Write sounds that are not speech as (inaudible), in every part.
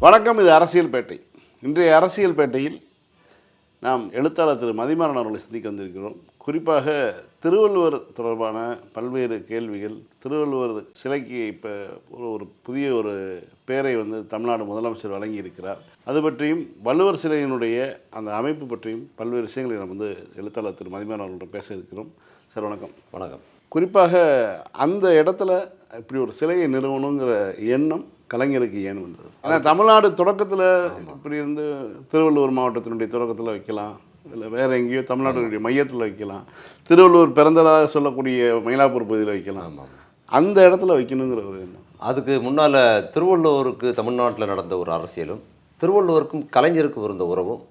வணக்கம் இது அரசியல் பேட்டை இன்றைய அரசியல் பேட்டையில் நாம் எழுத்தாளர் திரு. மதிமாறன் அவர்களை சந்திக்க வந்திருக்கிறோம். குறிப்பாக திருவள்ளுவர் தொடர்பான பல்வேறு கேள்விகள் திருவள்ளுவர் சிலைக்கு இப்போ ஒரு புதிய ஒரு பெயரை வந்து தமிழ்நாடு முதலமைச்சர் வழங்கியிருக்கிறார். அது பற்றியும் வள்ளுவர் சிலையினுடைய அந்த அமைப்பு பற்றியும் பல்வேறு விஷயங்களை நாம் வந்து எழுத்தாளர் திரு. மதிமாறன் அவர்களிடம் பேச இருக்கிறோம். சார் வணக்கம். வணக்கம். குறிப்பாக அந்த இடத்துல இப்படி ஒரு சிலையை நிறுவனங்கிற எண்ணம் கலைஞருக்கு ஏன் வந்தது? ஏன்னா தமிழ்நாடு தொடக்கத்தில் இப்படி இருந்து திருவள்ளூர் மாவட்டத்தினுடைய தொடக்கத்தில் வைக்கலாம். இல்லை வேறு எங்கேயோ தமிழ்நாட்டினுடைய மையத்தில் வைக்கலாம். திருவள்ளூர் பிறந்ததாக சொல்லக்கூடிய மயிலாப்பூர் பகுதியில் வைக்கலாம். ஆமாம் அந்த இடத்துல வைக்கணுங்கிற ஒரு எண்ணம் அதுக்கு முன்னால் திருவள்ளுவருக்கு தமிழ்நாட்டில் நடந்த ஒரு அரசியலும் திருவள்ளுவருக்கும் கலைஞருக்கும் இருந்த உறவும்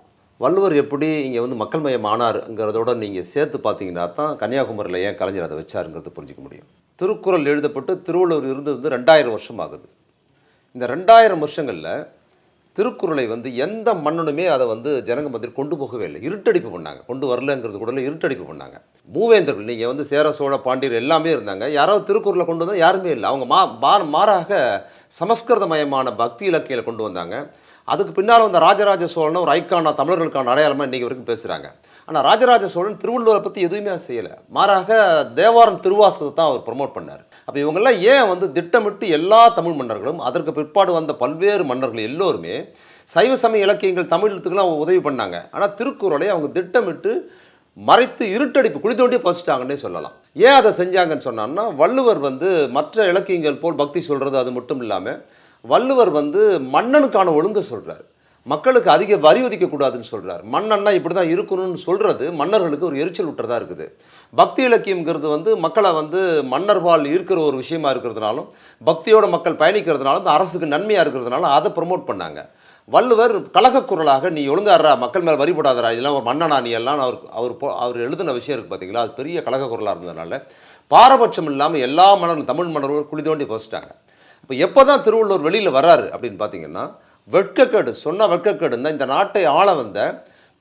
வள்ளுவர் எப்படி இங்கே வந்து மக்கள் மயம் ஆனாருங்கிறதோட நீங்கள் சேர்த்து பார்த்தீங்கன்னா தான் கன்னியாகுமரியில் ஏன் கலைஞர் அதை வச்சாருங்கிறது புரிஞ்சிக்க முடியும். திருக்குறள் எழுதப்பட்டு திருவள்ளுவர் இருந்தது வந்து ரெண்டாயிரம் வருஷம் ஆகுது. இந்த ரெண்டாயிரம் வருஷங்களில் திருக்குறளை வந்து எந்த மன்னனுமே அதை வந்து ஜனங்க மத்தியில் கொண்டு போகவே இல்லை. இருட்டடிப்பு பண்ணாங்க. கொண்டு வரலங்கிறது கூட இருட்டடிப்பு பண்ணாங்க. மூவேந்தர்கள் நீங்கள் வந்து சேர சோழ பாண்டியர் எல்லாமே இருந்தாங்க. யாராவது திருக்குறளை கொண்டு வந்தால் யாருமே இல்லை. அவங்க மா மா- மாறாக சமஸ்கிருதமயமான பக்தி இலக்கையில் கொண்டு வந்தாங்க. அதுக்கு பின்னால் வந்த ராஜராஜ சோழன் ஒரு ஐக்கானா தமிழர்களுக்கான அடையாளமாக இன்றைக்கி வரைக்கும் பேசுகிறாங்க ஆனால் ராஜராஜ சோழன் திருவள்ளுவரை பற்றி எதுவுமே செய்யலை. மாறாக தேவாரம் திருவாசத்தை தான் அவர் ப்ரொமோட் பண்ணார். அப்போ இவங்கெல்லாம் ஏன் வந்து திட்டமிட்டு எல்லா தமிழ் மன்னர்களும் அதற்கு பிற்பாடு வந்த பல்வேறு மன்னர்கள் எல்லோருமே சைவ சமய இலக்கியங்கள் தமிழ் உதவி பண்ணாங்க. ஆனால் திருக்குறளை அவங்க திட்டமிட்டு மறைத்து இருட்டடிப்பு குழி தோண்டி பசிட்டாங்கன்னே சொல்லலாம். ஏன் அதை செஞ்சாங்கன்னு சொன்னான்னா வள்ளுவர் வந்து மற்ற இலக்கியங்கள் போல் பக்தி சொல்கிறது அது மட்டும் இல்லாமல் வள்ளுவர் வந்து மன்னனுக்கான ஒழுங்கை சொல்கிறார் மக்களுக்கு அதிக வரி ஒதுக்கக்கூடாதுன்னு சொல்கிறார் மன்னன்னா இப்படி தான் இருக்கணும்னு சொல்கிறது மன்னர்களுக்கு ஒரு எரிச்சல் விட்டுறதா இருக்குது. பக்தி இலக்கியம்ங்கிறது வந்து மக்களை வந்து மன்னர்வால் இருக்கிற ஒரு விஷயமா இருக்கிறதுனாலும் பக்தியோட மக்கள் பயணிக்கிறதுனாலும் இந்த அரசுக்கு நன்மையாக இருக்கிறதுனால அதை ப்ரமோட் பண்ணாங்க. வள்ளுவர் கழகக்குரலாக நீ ஒழுங்காடுறா மக்கள் மேல் வரி போடாதடா இதெல்லாம் ஒரு மன்னனா நீ எல்லாம் அவர் அவர் போ- அவர் எழுதின விஷயம் இருக்குது பார்த்தீங்களா அது பெரிய கழகக்குரலாக இருந்ததுனால பாரபட்சம் இல்லாமல் எல்லா மன்னர்களும் தமிழ் மன்னர்களும் குழி தோண்டி பசிட்டாங்க இப்போ எப்போ தான் திருவள்ளுவர் வெளியில் வராரு அப்படின்னு பார்த்தீங்கன்னா வெட்கக்கேடு சொன்ன வெட்கக்கேடு இருந்தால் இந்த நாட்டை ஆள வந்த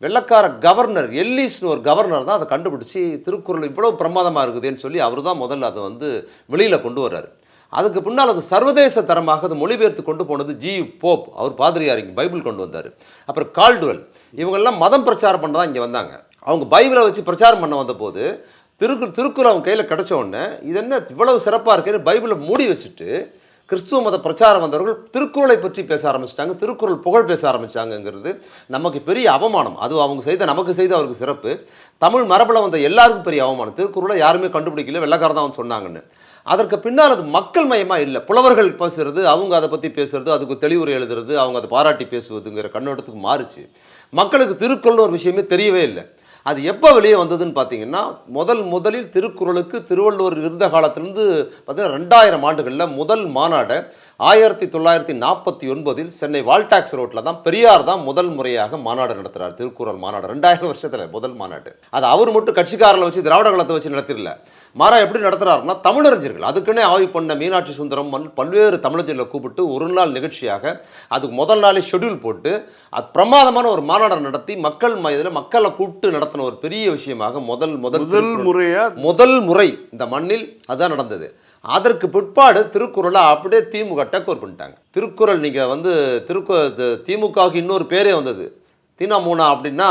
வெள்ளக்கார கவர்னர் எல்லிஸ்னு ஒரு கவர்னர் தான் அதை கண்டுபிடிச்சி திருக்குறள் இவ்வளோ பிரமாதமாக இருக்குதுன்னு சொல்லி அவர் தான் முதல்ல அதை வந்து வெளியில் கொண்டு வர்றாரு. அதுக்கு பின்னால் அது சர்வதேச தரமாக அது மொழிபெயர்த்து கொண்டு போனது ஜி. போப் அவர் பாதிரியார் இங்கே பைபிள் கொண்டு வந்தார். அப்புறம் கால்டுவெல் இவங்கெல்லாம் மதம் பிரச்சாரம் பண்ண தான் இங்கே வந்தாங்க. அவங்க பைபிளை வச்சு பிரச்சாரம் பண்ண வந்தபோது திருக்கு திருக்குறள் அவங்க கையில் கிடச்ச உடனே இது என்ன இவ்வளவு சிறப்பாக இருக்குன்னு பைபிளை மூடி வச்சுட்டு கிறிஸ்துவ மத பிரச்சாரம் வந்தவர்கள் திருக்குறளை பற்றி பேச ஆரம்பிச்சிட்டாங்க திருக்குறள் புகழ் பேச ஆரம்பிச்சாங்கங்கிறது நமக்கு பெரிய அவமானம். அது அவங்க செய்த நமக்கு செய்த அவருக்கு சிறப்பு. தமிழ் மரபில் வந்த எல்லாருக்கும் பெரிய அவமானம். திருக்குறளை யாருமே கண்டுபிடிக்கல வெள்ளக்காரன் தான் சொன்னாங்கன்னு. அதற்கு பின்னால் அது மக்கள் மயமாக இல்லை புலவர்கள் பேசுறது அவங்க அதை பற்றி பேசுறது அதுக்கு தெளிவுரை எழுதுறது அவங்க அதை பாராட்டி பேசுவதுங்கிற கண்ணோட்டத்துக்கு மாறுச்சு. மக்களுக்கு திருக்குறள்னு ஒரு விஷயமே தெரியவே இல்லை. அது எப்போ வெளியே வந்ததுன்னு பார்த்தீங்கன்னா முதல் முதலில் திருக்குறளுக்கு திருவள்ளுவர் இருந்த காலத்திலிருந்து பார்த்தீங்கன்னா ரெண்டாயிரம் ஆண்டுகளில் முதல் மாநாடை ஆயிரத்தி தொள்ளாயிரத்தி நாற்பத்தி ஒன்பதில் சென்னை வால்டாக்ஸ் ரோட்டில் தான் பெரியார் தான் முதல் முறையாக மாநாடு நடத்துகிறார் திருக்குறள் மாநாடு. ரெண்டாயிரம் வருஷத்தில் முதல் மாநாடு. அது அவர் மட்டும் கட்சிக்காரர்களை வச்சு திராவிட கழகத்தை வச்சு நடத்திடல. மாறா எப்படி நடத்துறாருன்னா தமிழறிஞர்கள். அதுக்குன்னே ஆய்வு பண்ண மீனாட்சி சுந்தரம் பல்வேறு தமிழறிஞர்களை கூப்பிட்டு ஒரு நாள் நிகழ்ச்சியாக அதுக்கு முதல் நாளே ஷெட்யூல் போட்டு அது பிரமாதமான ஒரு மாநாடு நடத்தி மக்கள் மயதில் மக்களை கூப்பிட்டு நடத்தின ஒரு பெரிய விஷயமாக முதல் முதல் முதல் திருக்குறள் முறையா? முதல் முறை இந்த மண்ணில் அதான் நடந்தது. அதற்கு பிற்பாடு திருக்குறளை அப்படியே திமுக டேக் ஓவர் பண்ணிட்டாங்க திருக்குறள் நீங்கள் வந்து திருக்கு திமுகவுக்கு இன்னொரு பேரே வந்தது. தினமூனா அப்படின்னா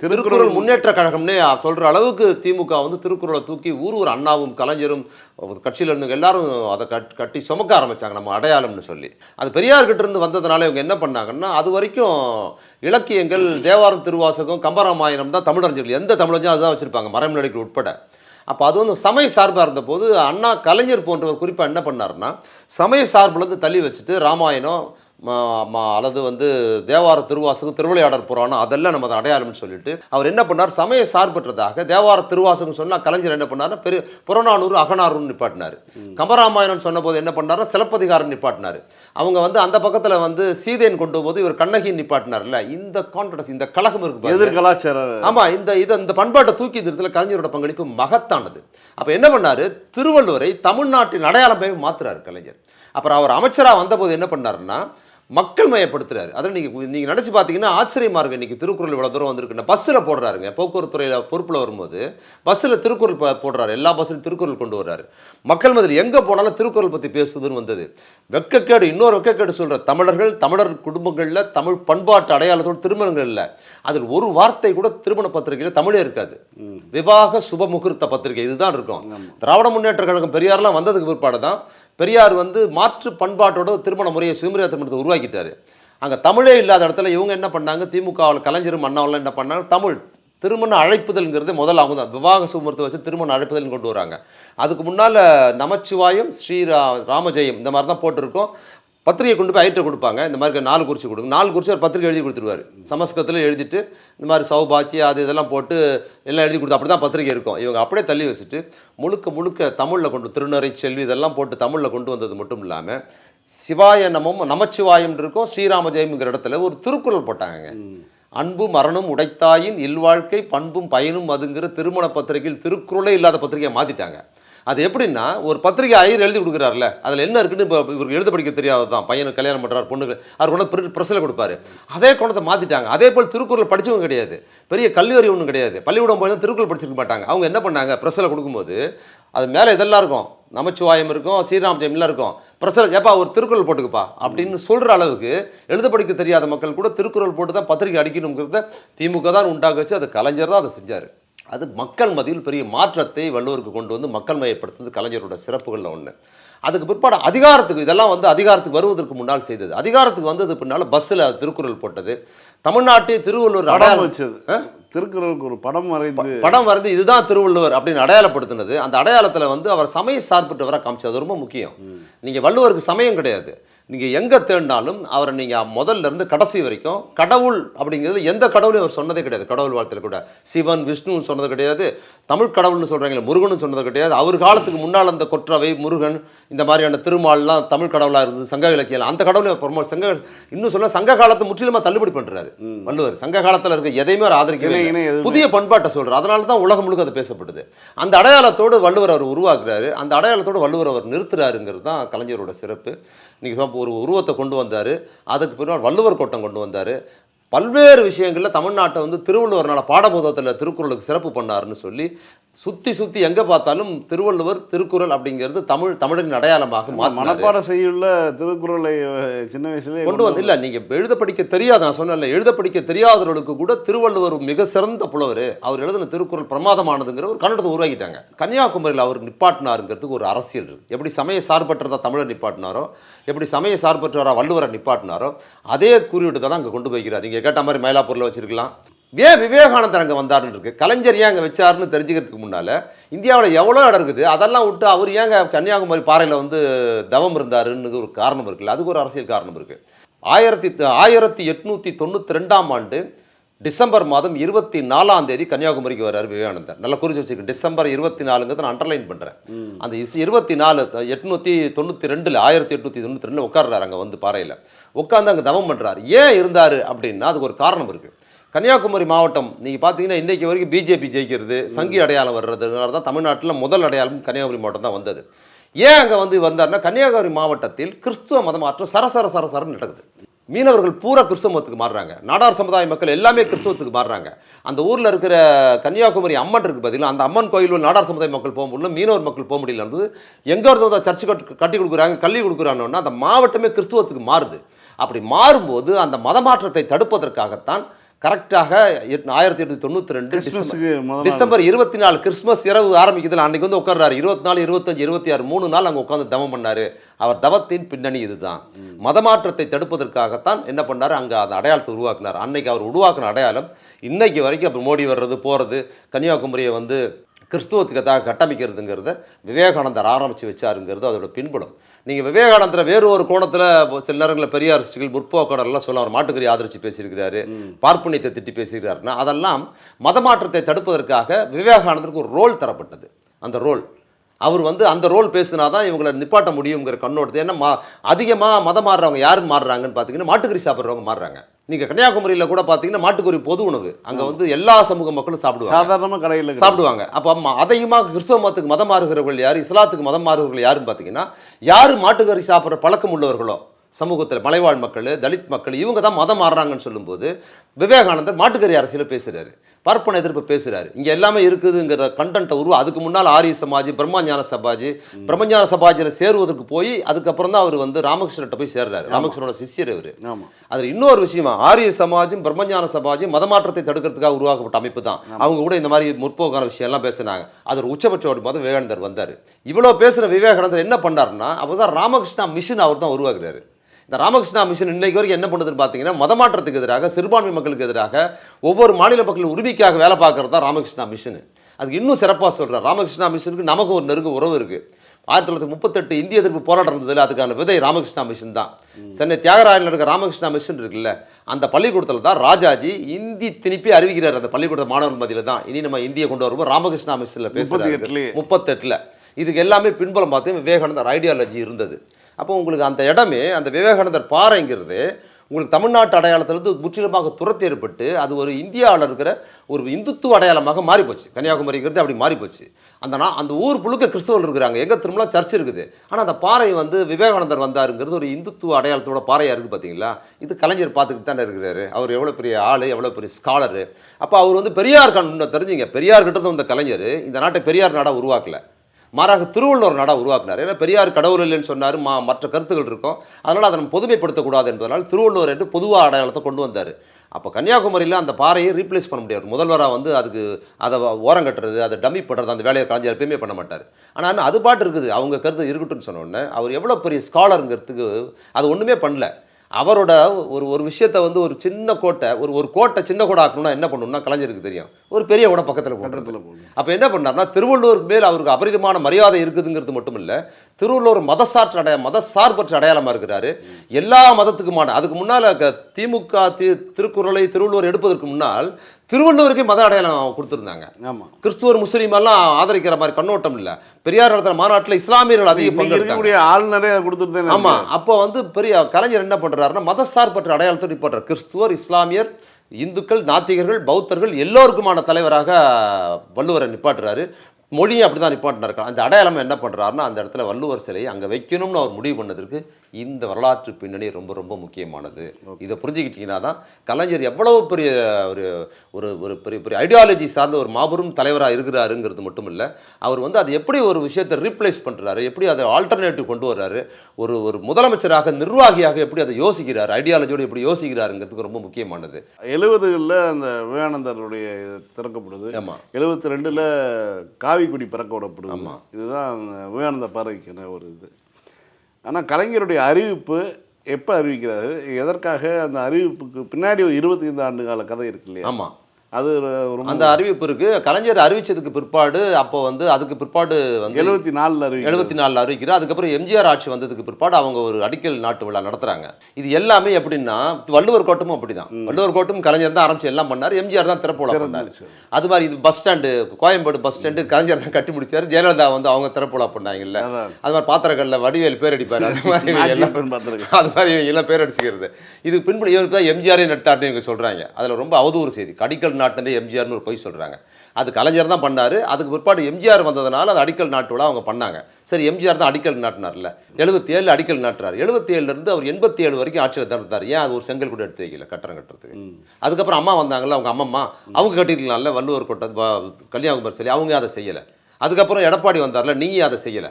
திருக்குறள் முன்னேற்ற கழகம்னே சொல்கிற அளவுக்கு திமுக வந்து திருக்குறளை தூக்கி ஊர் ஊர் அண்ணாவும் கலைஞரும் கட்சியில் இருந்தவங்க எல்லாரும் அதை கட் கட்டி சுமக்க ஆரம்பிச்சாங்க நம்ம அடையாளம்னு சொல்லி. அது பெரியார்கிட்ட இருந்து வந்ததுனால இவங்க என்ன பண்ணாங்கன்னா அது வரைக்கும் இலக்கியங்கள் தேவாரம் திருவாசகம் கம்பராமாயணம் தான் தமிழறிஞர்கள் எந்த தமிழஞ்சும் அதுதான் வச்சுருப்பாங்க மரமலடிகள் உட்பட. அப்போ அது வந்து சமய சார்பாக இருந்தபோது அண்ணா கலைஞர் போன்றவர் குறிப்பாக என்ன பண்ணாருன்னா சமய சார்புலேருந்து தள்ளி வச்சுட்டு ராமாயணம் அல்லது வந்து தேவார திருவாசகம் திருவிளையாடற் புராணம் அதெல்லாம் நம்ம அடையாளம்னு சொல்லிட்டு அவர் என்ன பண்ணார்? சமய சார்பற்றதாக தேவார திருவாசகம் சொன்னா கலைஞர் என்ன பண்ணார் பெரிய புறநானூறு அகநானூறு நிப்பாட்டினார். கம்பராமாயணம் சொன்னபோது என்ன பண்ணார் சிலப்பதிகாரம் நிப்பாட்டினார். அவங்க வந்து அந்த பக்கத்தில் வந்து சீதையன் கொண்டு போது இவர் கண்ணகி நிப்பாட்டினார்ல இந்த கான்ட்ரஸ் இந்த கழகம் இருக்கு. எதிர் கலாச்சார ஆமா இந்த இதை இந்த பண்பாட்டை தூக்கி நிறுத்தல கலைஞரோட பங்களிப்பு மகத்தானது. அப்ப என்ன பண்ணாரு? திருவள்ளுவரை தமிழ்நாட்டின் அடையாளம் மாத்துறாரு கலைஞர். அப்புறம் அவர் அமைச்சரா வந்தபோது என்ன பண்ணாருன்னா மக்கள் மயப்படுத்துறாரு. அதில் நீங்கள் நீங்கள் நினச்சி பார்த்தீங்கன்னா ஆச்சரியமா இருக்கு இன்னைக்கு திருக்குறள் இவ்வளோ தூரம் வந்திருக்கு. பஸ்ஸில் போடுறாருங்க. போக்குவரத்து துறையில் பொறுப்பில் வரும்போது பஸ்ஸில் திருக்குறள் போடுறாரு. எல்லா பஸ்ஸிலும் திருக்குறள் கொண்டு வர்றாரு. மக்கள் மதில் எங்கே போனாலும் திருக்குறள் பற்றி பேசுதுன்னு வந்தது. வெட்கக்கேடு இன்னொரு வெட்கக்கேடு சொல்கிற தமிழர்கள் தமிழர் குடும்பங்களில் தமிழ் பண்பாட்டு அடையாளத்தோடு திருமணங்களில் அதில் ஒரு வார்த்தை கூட திருமண பத்திரிகையில் தமிழே இருக்காது. விவாக சுப முகூர்த்த பத்திரிகை. இதுதான் இருக்கும். திராவிட முன்னேற்ற கழகம் பெரியார்லாம் வந்ததுக்கு பிற்பாடு தான் பெரியார் வந்து மாற்று பண்பாட்டோட திருமண முறையை சுயமரியாதை திருமணத்தை உருவாக்கிட்டார். அங்கே தமிழே இல்லாத இடத்துல இவங்க என்ன பண்ணாங்க? திமுகவில் கலைஞரும் அண்ணாவெல்லாம் என்ன பண்ணாங்க? தமிழ் திருமண அழைப்புதல்ங்கிறது முதல்ல அவங்க தான். விவாக சுமரத்தை வச்சு திருமண அழைப்புதல் கொண்டு வராங்க. அதுக்கு முன்னால் நமச்சிவாயம் ஸ்ரீ ராமஜெயம் இந்த மாதிரி தான் போட்டிருக்கோம். பத்திரிகை கொண்டு போய் ஐட்ட கொடுப்பாங்க. இந்த மாதிரி நாலு குறிச்சி கொடுங்க. நாலு குறிச்சி ஒரு பத்திரிகை எழுதி கொடுத்துருவார். சமஸ்கிருதத்தில் எழுதிட்டு இந்த மாதிரி சௌபாச்சி அது இதெல்லாம் போட்டு எல்லாம் எழுதி கொடுத்து அப்படி தான் பத்திரிகை இருக்கும். இவங்க அப்படியே தள்ளி வச்சுட்டு முழுக்க முழுக்க தமிழில் கொண்டு திருநறை செல்வி இதெல்லாம் போட்டு தமிழில் கொண்டு வந்தது மட்டும் இல்லாமல் சிவாய நமம் நமச்சிவாயம் இருக்கும். ஸ்ரீராம ஜெயம்ங்கிற இடத்துல ஒரு திருக்குறள் போட்டாங்க அன்பு மரணம் உடைத்தாயின் இல்வாழ்க்கை பண்பும் பயனும் அதுங்கிற திருமண பத்திரிகையில் திருக்குறளே இல்லாத பத்திரிகையை மாற்றிட்டாங்க அது எப்படின்னா ஒரு பத்திரிகை ஐயர் எழுதி கொடுக்குறாருல அதில் என்ன இருக்குன்னு இப்போ இவருக்கு எழுத படிக்க தெரியாது தான் பையனுக்கு கல்யாணம் பண்ணுறாரு பொண்ணுக்கு அவர் கொண்டு ப்ரெஸ்ஸில் கொடுப்பாரு. அதே குணத்தை மாற்றிட்டாங்க அதே போல் திருக்குறள் படிச்சவங்க கிடையாது. பெரிய கல்லூரி ஒன்றும் கிடையாது. பள்ளிக்கூடம் போய் திருக்குறள் படிச்சிருக்க மாட்டாங்க. அவங்க என்ன பண்ணாங்க? ப்ரெஸ்ஸில் கொடுக்கும்போது அது மேலே இதெல்லாம் இருக்கும். நமச்சிவாயம் இருக்கும் ஸ்ரீராம் ஜெயம்லாம் இருக்கும். பிரசல ஏப்பா ஒரு திருக்குறள் போட்டுக்குப்பா அப்படின்னு சொல்கிற அளவுக்கு எழுத படிக்க தெரியாத மக்கள் கூட திருக்குறள் போட்டு தான் பத்திரிக்கை அடிக்கணுங்கிறத திமுக தான் உண்டாக வச்சு அதை கலைஞர் தான் அதை செஞ்சார். அது மக்கள் மத்தியில் பெரிய மாற்றத்தை வள்ளுவருக்கு கொண்டு வந்து மக்கள் மயப்படுத்துறது கலைஞரோட சிறப்புகளில் ஒன்று அதுக்கு பிற்பாடு அதிகாரத்துக்கு இதெல்லாம் வந்து அதிகாரத்துக்கு வருவதற்கு முன்னால் செய்தது. அதிகாரத்துக்கு வந்தது பின்னால் பஸ்ஸில் திருக்குறள் போட்டது. தமிழ்நாட்டை திருவள்ளுவர் அடையாளம் வச்சது. திருக்குறளுக்கு ஒரு படம் வரைந்து படம் வரைந்து இதுதான் திருவள்ளுவர் அப்படின்னு அடையாளப்படுத்தினது. அந்த அடையாளத்தில் வந்து அவர் சமய சார்பற்றவராக காமிச்சது ரொம்ப முக்கியம். நீங்கள் வள்ளுவருக்கு சமயம் கிடையாது. நீங்கள் எங்கே தேடினாலும் அவரை நீங்கள் முதல்ல இருந்து கடைசி வரைக்கும் கடவுள் அப்படிங்கிறது எந்த கடவுளையும் அவர் சொன்னதே கிடையாது. கடவுள் வாழ்த்தில் கூட. சிவன் விஷ்ணுன்னு சொன்னது கிடையாது. தமிழ் கடவுள்னு சொல்கிறாங்களே முருகனும் சொன்னது கிடையாது. அவர் காலத்துக்கு முன்னால் அந்த கொற்றவை முருகன் இந்த மாதிரியான திருமால்லாம் தமிழ் கடவுளாக இருந்தது சங்க இலக்கியம் அந்த கடவுளை பிரமோ சங்க இன்னும் சொல்ல சங்க காலத்தை முற்றிலுமா தள்ளுபடி பண்ணுறாரு வள்ளுவர். சங்க காலத்தில் இருக்க எதையுமே அவர் ஆதரிக்கவே புதிய பண்பாட்டை சொல்றாரு. அதனால தான் உலகம் முழுக்க அது பேசப்படுது. அந்த அடையாளத்தோடு வள்ளுவர் அவர் உருவாக்குறாரு. அந்த அடையாளத்தோடு வள்ளுவர் அவர் நிறுத்துறாருங்கிறது தான் கலைஞரோட சிறப்பு. இன்றைக்கி சொன்ன ஒரு உருவத்தை கொண்டு வந்தார். அதுக்கு பின்னால் வள்ளுவர் கோட்டம் கொண்டு வந்தார். பல்வேறு விஷயங்களில் தமிழ்நாட்டை வந்து திருவள்ளுவர்னால் பாடபோதத்தில் திருக்குறளுக்கு சிறப்பு பண்ணாருன்னு சொல்லி சுற்றி சுற்றி எங்கே பார்த்தாலும் திருவள்ளுவர் திருக்குறள் அப்படிங்கிறது தமிழ் தமிழின் அடையாளமாக மனப்பாட செய்யுள்ள திருக்குறளை சின்ன வயசுலேயே கொண்டு வந்து இல்லை நீங்கள் எழுத படிக்க தெரியாத நான் சொன்னேன்ல எழுத படிக்க தெரியாதவர்களுக்கு கூட திருவள்ளுவர் மிக சிறந்த புலவர். அவர் எழுதின திருக்குறள் பிரமாதமானதுங்கிற ஒரு கன்னடத்தை உருவாக்கிட்டாங்க. கன்னியாகுமரியில் அவர் நிப்பாட்டினாருங்கிறதுக்கு ஒரு அரசியல் இருக்கு. எப்படி சமய சார்பற்றதா தமிழர் நிப்பாட்டினாரோ எப்படி சமய சார்பற்றவரா வள்ளுவரை நிப்பாட்டினாரோ அதே குறியீட்டு தான் அங்கே கொண்டு போய்க்கிறார். நீங்கள் கேட்ட மாதிரி மயிலாப்பூரில் வச்சிருக்கலாம். ஏன் விவேகானந்தர் அங்கே வந்தாருன்னு இருக்கு? கலைஞர் ஏன் அங்கே வச்சாருன்னு தெரிஞ்சுக்கிறதுக்கு முன்னால் இந்தியாவில் எவ்வளோ இடம் இருக்குது? அதெல்லாம் விட்டு அவர் ஏங்க கன்னியாகுமரி பாறையில் வந்து தவம் இருந்தாருன்னு ஒரு காரணம் இருக்குல்ல? அதுக்கு ஒரு அரசியல் காரணம் இருக்குது ஆயிரத்தி ஆயிரத்தி எட்நூற்றி தொண்ணூற்றி ரெண்டாம் ஆண்டு டிசம்பர் மாதம் இருபத்தி நாலாம் தேதி கன்னியாகுமரிக்கு வர்றாரு விவேகானந்தர். நல்லா குறிச்சு வச்சுக்க டிசம்பர் இருபத்தி நாலுங்கிறத நான் அண்டர்லைன் பண்ணுறேன் அந்த இஸ் இருபத்தி நாலு எட்நூற்றி தொண்ணூற்றி ரெண்டில் ஆயிரத்தி எட்நூற்றி தொண்ணூற்றி ரெண்டில் உட்கார்றாரு அங்கே வந்து பாறையில். உட்காந்து அங்கே தவம் பண்ணுறாரு ஏன் இருந்தார் அப்படின்னா அதுக்கு ஒரு காரணம் இருக்குது கன்னியாகுமரி மாவட்டம் நீங்கள் பார்த்தீங்கன்னா இன்றைக்கு வரைக்கும் பிஜேபி ஜெயிக்கிறது சங்கி அடையாளம் வர்றதுனால தான் தமிழ்நாட்டில் முதல் அடையாளம் கன்னியாகுமரி மாவட்டம் தான் வந்தது. ஏன் அங்கே வந்து வந்தாருன்னா கன்னியாகுமரி மாவட்டத்தில் கிறிஸ்துவ மதமாற்றம் சரசர சரசரன்னு நடக்குது. மீனவர்கள் பூரா கிறிஸ்துவ மதத்துக்கு மாறுறாங்க. நாடார் சமுதாய மக்கள் எல்லாமே கிறிஸ்துவத்துக்கு மாறுறாங்க. அந்த ஊரில் இருக்கிற கன்னியாகுமரி அம்மன் இருக்கு பதில் அந்த அம்மன் கோயில் நாடார் சமுதாய மக்கள் போக முடியல மீனவர் மக்கள் போக முடியல. இருந்தது எங்கே இருந்தோ சர்ச்சு கட்டு கட்டி கொடுக்குறாங்க கல்வி கொடுக்குறாங்கன்னா அந்த மாவட்டமே கிறிஸ்துவத்துக்கு மாறுது. அப்படி மாறும்போது அந்த மதமாற்றத்தை தடுப்பதற்காகத்தான் கரெக்டாக ஆயிரத்தி எட்நூத்தி தொண்ணூற்றி ரெண்டு டிசம்பர் இருபத்தி நாலு கிறிஸ்மஸ் இரவு ஆரம்பிக்குதுல அன்னைக்கு வந்து உட்கார்றாரு. இருபத்தி நாலு இருபத்தஞ்சு இருபத்தி ஆறு மூணு நாள் அங்கே உட்காந்து தவம் பண்ணாரு. அவர் தவத்தின் பின்னணி இதுதான். மதமாற்றத்தை தடுப்பதற்காகத்தான் என்ன பண்ணாரு? அங்கே அந்த அடையாளத்தை உருவாக்குனார். அன்னைக்கு அவர் உருவாக்குன அடையாளம் இன்னைக்கு வரைக்கும் அப்புறம் மோடி வர்றது போகிறது கன்னியாகுமரியை வந்து கிறிஸ்துவத்துக்காக கட்டமைக்கிறதுங்கிறத விவேகானந்தர் ஆரம்பித்து வச்சாருங்கிறது அதோட பின்புலம். நீங்கள் விவேகானந்தரை வேறு ஒரு கோணத்தில் சில நேரங்களில் பெரியாரிஸ்டுகள் முற்போக்கடெல்லாம் சொல்ல அவர் மாட்டுக்கறி ஆதரித்து பேசியிருக்கிறாரு. பார்ப்பனியத்தை திட்டி பேசுகிறாருன்னா அதெல்லாம் மதமாற்றத்தை தடுப்பதற்காக விவேகானந்தருக்கு ஒரு ரோல் தரப்பட்டது. அந்த ரோல். அவர் வந்து அந்த ரோல் பேசினா தான் இவங்களை நிப்பாட்ட முடியுங்கிற கண்ணோட்டத்தை. ஏன்னா மா அதிகமாக மதம் மாறுறவங்க யார் மாறுறாங்கன்னு பார்த்தீங்கன்னா மாட்டுக்கறி சாப்பிட்றவங்க மாறுறாங்க. நீங்கள் கன்னியாகுமரியில் கூட பார்த்தீங்கன்னா மாட்டுக்கறி பொது உணவு. அங்கே வந்து எல்லா சமூக மக்களும் சாப்பிடுவாங்க. சாதாரணமாக கடையில் சாப்பிடுவாங்க. அப்போ அம்மா அதிகமாக கிறிஸ்தவ மதத்துக்கு மதம் மாறுகிறவர்கள் யார் இஸ்லாத்துக்கு மதம் மாறுகிறவர்கள் யாருன்னு பார்த்தீங்கன்னா யார் மாட்டுக்கறி சாப்பிட்ற பழக்கம் உள்ளவர்களோ சமூகத்தில் மலைவாழ் மக்கள் தலித் மக்கள் இவங்க தான் மதம் மாறுறாங்கன்னு சொல்லும்போது விவேகானந்தர் மாட்டுக்கறி அரசியல பேசுறாரு. பார்ப்பன எதிர்ப்பு பேசுறாரு. இங்க எல்லாமே இருக்குதுங்கிற கண்டென்ட்டை உருவா அதுக்கு முன்னால் ஆரிய சமாஜ் பிரம்மஞான சபாஜ் பிரம்மஞான சபாஜில் சேருவதற்கு போய் அதுக்கப்புறம் தான் அவர் வந்து ராமகிருஷ்ணர்கிட்ட போய் சேர்றாரு. ராமகிருஷ்ணனோட சிஷ்யர் அவர் அதில் இன்னொரு விஷயமா ஆரிய சமாஜும் பிரம்மஞான சமாஜும் மதமாற்றத்தை தடுக்கிறதுக்காக உருவாக்கப்பட்ட அமைப்பு தான் அவங்க கூட இந்த மாதிரி முற்போக்கான விஷயம் எல்லாம் பேசுனாங்க. அது ஒரு உச்சபட்ச மதம் விவேகானந்தர் வந்தார். இவ்வளோ பேசுகிற விவேகானந்தர் என்ன பண்ணாருன்னா அவர் தான் ராமகிருஷ்ணா மிஷன் அவர் தான் உருவாக்குறாரு. இந்த ராமகிருஷ்ணா மிஷன் இன்னைக்கு வரைக்கும் என்ன பண்ணுதுன்னு பார்த்தீங்கன்னா மதமாற்றத்துக்கு எதிராக சிறுபான்மை மக்களுக்கு எதிராக ஒவ்வொரு மாநில மக்களின் உரிமைக்காக வேலை பார்க்கறது தான் ராமகிருஷ்ணா மிஷன் அதுக்கு இன்னும் சிறப்பாக சொல்கிறார் ராமகிருஷ்ணா மிஷனுக்கு நமக்கு ஒரு நெருங்க உறவு இருக்குது ஆயிரத்தி தொள்ளாயிரத்தி முப்பத்தெட்டு இந்திய எதிர்ப்பு போராட்டம் இருந்ததில் அதுக்கான விதை ராமகிருஷ்ணா மிஷன் தான். சென்னை தியாகராயனில் இருக்க ராமகிருஷ்ணா மிஷன் இருக்குல்ல அந்த பள்ளிக்கூடத்தில் தான் ராஜாஜி இந்தி திணிப்பி அறிவிக்கிறார். அந்த பள்ளிக்கூட மாணவர் மத்தியில் தான். இனி நம்ம இந்தியை கொண்டு வருவோம் ராமகிருஷ்ணா மிஷனில் பேசுகிறாரு முப்பத்தெட்டில். இதுக்கு எல்லாமே பின்புலம் பார்த்து விவேகானந்தர் ஐடியாலஜி இருந்தது. அப்போ உங்களுக்கு அந்த இடமே அந்த விவேகானந்தர் பாறைங்கிறது உங்களுக்கு தமிழ்நாட்டு அடையாளத்திலிருந்து முற்றிலுமாக துரத்து ஏற்பட்டு அது ஒரு இந்தியாவில் இருக்கிற ஒரு இந்துத்துவ அடையாளமாக மாறிப்போச்சு. கன்னியாகுமரிங்கிறது அப்படி மாறிப்போச்சு. அந்த நான் அந்த ஊர் புழுக்க கிறிஸ்தவர்கள் இருக்கிறாங்க. எங்கே திரும்பலாம் சர்ச் இருக்குது. ஆனால் அந்த பாறை வந்து விவேகானந்தர் வந்தாருங்கிறது ஒரு இந்துத்துவ அடையாளத்தோட பாறையாக இருக்குது பார்த்தீங்களா? இது கலைஞர் பார்த்துக்கிட்டு தானே இருக்கிறாரு. அவர் எவ்வளோ பெரிய ஆள் எவ்வளோ பெரிய ஸ்காலரு அப்போ அவர் வந்து பெரியார் கண் தெரிஞ்சுங்க. பெரியார்கிட்ட வந்த கலைஞர் இந்த நாட்டை பெரியார் நாடாக உருவாக்கல. மாறாக திருவள்ளுவர் நாடாக உருவாக்கினார். ஏன்னா பெரியார் கடவுள் இல்லைன்னு சொன்னார். மா மற்ற கருத்துக்கள் இருக்கும். அதனால் அதை நம்ம பொதுமைப்படுத்தக்கூடாது என்பதனால் திருவள்ளுவர் என்று பொதுவாக அடையாளத்தை கொண்டு வந்தார். அப்போ கன்னியாகுமரியில் அந்த பாறையை ரீப்ளேஸ் பண்ண முடியாது. முதல்வராக வந்து அதுக்கு அதை ஓரம் கட்டுறது அதை டம்மி பண்ணுறது அந்த வேலையை கலைஞர் எப்பயுமே பண்ண மாட்டார். ஆனால் அது பாட்டு இருக்குது. அவங்க கருத்து இருக்கட்டும்னு சொன்னோடனே அவர் எவ்வளோ பெரிய ஸ்காலருங்கிறதுக்கு அது ஒன்றுமே பண்ணல. அவரோட ஒரு ஒரு விஷயத்தை வந்து ஒரு சின்ன கோட்டை ஒரு ஒரு கோட்டை சின்ன கோடை ஆக்கணும்னா என்ன பண்ணணும்னா கலைஞருக்கு தெரியும். ஒரு பெரிய கோடை பக்கத்தில் போடுறது கட்டத்தில் போகணும் அப்போ என்ன பண்ணார்னா திருவள்ளுவருக்கு மேல் அவருக்கு அபரிதமான மரியாதை இருக்குதுங்கிறது மட்டும் இல்லை திருவள்ளுவர் மதசாற்று அடைய மதசார்பற்ற அடையாளமாக இருக்கிறாரு. எல்லா மதத்துக்குமான அதுக்கு முன்னால் திமுக தி திருக்குறளை திருவள்ளுவர் எடுப்பதற்கு முன்னால் திருவள்ளுவருக்கே மத அடையாளம் கொடுத்துருந்தாங்க. ஆமாம் கிறிஸ்துவர் முஸ்லீம் எல்லாம் ஆதரிக்கிற மாதிரி கண்ணோட்டம் இல்லை. பெரியார் நடத்துகிற மாநாட்டில் இஸ்லாமியர்கள் அதிக இருக்கக்கூடிய ஆளுநரே அதை கொடுத்துட்டு தானே ஆமா அப்போ வந்து பெரிய கலைஞர் என்ன பண்றாருன்னா மதசார்பற்ற அடையாளத்தை நிப்பாட்டுறார் கிறிஸ்துவர் இஸ்லாமியர் இந்துக்கள் நாத்திகர்கள் பௌத்தர்கள் எல்லோருக்குமான தலைவராக வள்ளுவரை நிப்பாட்டுறாரு. மொழியை அப்படி தான் நிப்பாட்டினார் அந்த அடையாளம் என்ன பண்ணுறாருன்னா அந்த இடத்துல வள்ளுவர் சிலையை அங்கே வைக்கணும்னு அவர் முடிவு பண்ணதற்கு இந்த வரலாற்று பின்னணி ரொம்ப ரொம்ப முக்கியமானது. இதை புரிஞ்சுக்கிட்டீங்கன்னா தான் கலைஞர் எவ்வளவு பெரிய ஒரு ஒரு ஒரு பெரிய பெரிய ஐடியாலஜி சார்ந்த ஒரு மாபெரும் தலைவராக இருக்கிறாருங்கிறது மட்டும் இல்லை அவர் வந்து அது எப்படி ஒரு விஷயத்தை ரீப்ளேஸ் பண்ணுறாரு எப்படி அதை ஆல்டர்னேட்டிவ் கொண்டு வர்றாரு ஒரு ஒரு முதலமைச்சராக நிர்வாகியாக எப்படி அதை யோசிக்கிறார் ஐடியாலஜியோடு எப்படி யோசிக்கிறாருங்கிறதுக்கு ரொம்ப முக்கியமானது. எழுபதுகளில் அந்த விவேகானந்தருடைய திறக்கப்படுது. ஆமாம் எழுபத்தி ரெண்டில் காவிக்குடி பிறக்க விடப்படுது. இதுதான் விவேகானந்த பாறைக்கான ஒரு இது. ஆனால் கலைஞருடைய அறிவிப்பு எப்போ அறிவிக்கிறாரு? எதற்காக அந்த அறிவிப்புக்கு பின்னாடி ஒரு இருபத்தைந்து ஆண்டு கால கதை இருக்கு இல்லையா? ஆமாம் அது அந்த அறிவிப்பு இருக்கு. கலைஞர் அறிவிச்சதுக்கு பிற்பாடு அப்போ வந்து அதுக்கு பிற்பாடு வந்து எழுபத்தி நாலில் அறிவிக்கிறார் எழுபத்தி நாலில் அறிவிக்கிறார் அதுக்கப்புறம் எம்ஜிஆர் ஆட்சி வந்ததுக்கு பிற்பாடு அவங்க ஒரு அடிக்கல் நாட்டு விழா நடத்துறாங்க. இது எல்லாமே எப்படின்னா வள்ளுவர் கோட்டமும் அப்படிதான். வள்ளுவர் கோட்டும் கலைஞர் தான் ஆரம்பிச்சு எல்லாம் பண்ணார். எம்ஜிஆர் தான் திறப்பு விழா பண்ணார். அது மாதிரி இது bus stand Koyambedu bus stand Kalaignar தான் கட்டி முடிச்சாரு. ஜெயலலிதா வந்து அவங்க திறப்பு விழா பண்ணாங்கல்ல. அது மாதிரி பாத்திரக்கல்ல வடிவேல் பேர் அடிப்பார். அது மாதிரி (laughs) அது மாதிரி எல்லாம் பேர் அடிச்சுக்கிறது. இது பின்பு இவருக்கு தான் எம்ஜிஆரே நட்டார்னு இவங்க சொல்றாங்க. அதுல ரொம்ப அவதூறு செய்தி. அடிக்கல் நாட்டினதே எம்ஜிஆர்னு ஒரு பொய் சொல்றாங்க. அது கலைஞர் தான் பண்ணாரு. அதுக்கு பிற்பாடு எம்ஜிஆர் வந்ததுனால அது அடிக்கல் நாட்டு விழா அவங்க பண்ணாங்க. சரி எம்ஜிஆர் தான் அடிக்கல் நாட்டினார்ல. எழுபத்தி ஏழு அடிக்கல் நாட்டுறாரு. எழுபத்தி ஏழுல இருந்து அவர் எண்பத்தி ஏழு வரைக்கும் ஆட்சியில் தடுத்தார். ஏன் அது ஒரு செங்கல் கூட எடுத்து வைக்கல கட்டடம் கட்டுறதுக்கு. அதுக்கப்புறம் அம்மா வந்தாங்கல்ல அவங்க அம்மம்மா அவங்க கட்டிருக்கலாம்ல வள்ளுவர் கோட்டை கன்னியாகுமரி சொல்லி அவங்க அதை செய்யலை. அதுக்கப்புறம் எடப்பாடி வந்தார்ல நீங்கள் அதை செய்யலை.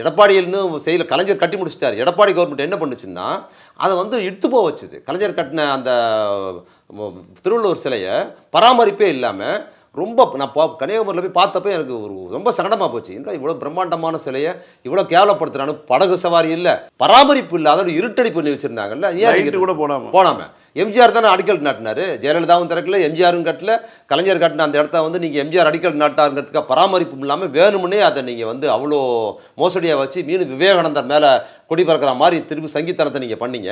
எடப்பாடியிலிருந்து செய்யல கலைஞர் கட்டி முடிச்சிட்டார். எடப்பாடி கவர்மெண்ட் என்ன பண்ணுச்சுன்னா அதை வந்து இழுத்து போக வச்சுது. கலைஞர் கட்டின அந்த திருவள்ளுவர் சிலையை பராமரிப்பே இல்லாமல் ரொம்ப நான் பா கன்னியாகுமரியில் போய் பார்த்தப்ப எனக்கு ஒரு ரொம்ப சங்கடமாக போச்சு. என்ன இவ்வளோ பிரம்மாண்டமான சிலையை இவ்வளோ கேவலப்படுத்துறானு படகு சவாரி இல்லை. பராமரிப்பு இல்லாத ஒரு இருட்டடி பண்ணி வச்சுருந்தாங்கல்ல. ஏன் கூட போடாம. போனாம எம்ஜிஆர் தானே அடிக்கல் நாட்டினாரு. ஜெயலலிதாவும் திறக்கல எம்ஜிஆரும் கட்டல. கலைஞர் கட்டின அந்த இடத்த வந்து நீங்கள் எம்ஜிஆர் அடிக்கல் நாட்டாருங்கிறதுக்காக பராமரிப்பு இல்லாமல் வேணும்னே அதை நீங்கள் வந்து அவ்வளோ மோசடியாக வச்சு மீன் விவேகானந்தர் மேலே கொடி பறக்கிற மாதிரி திருப்பி சங்கீத்தனத்தை நீங்கள் பண்ணீங்க.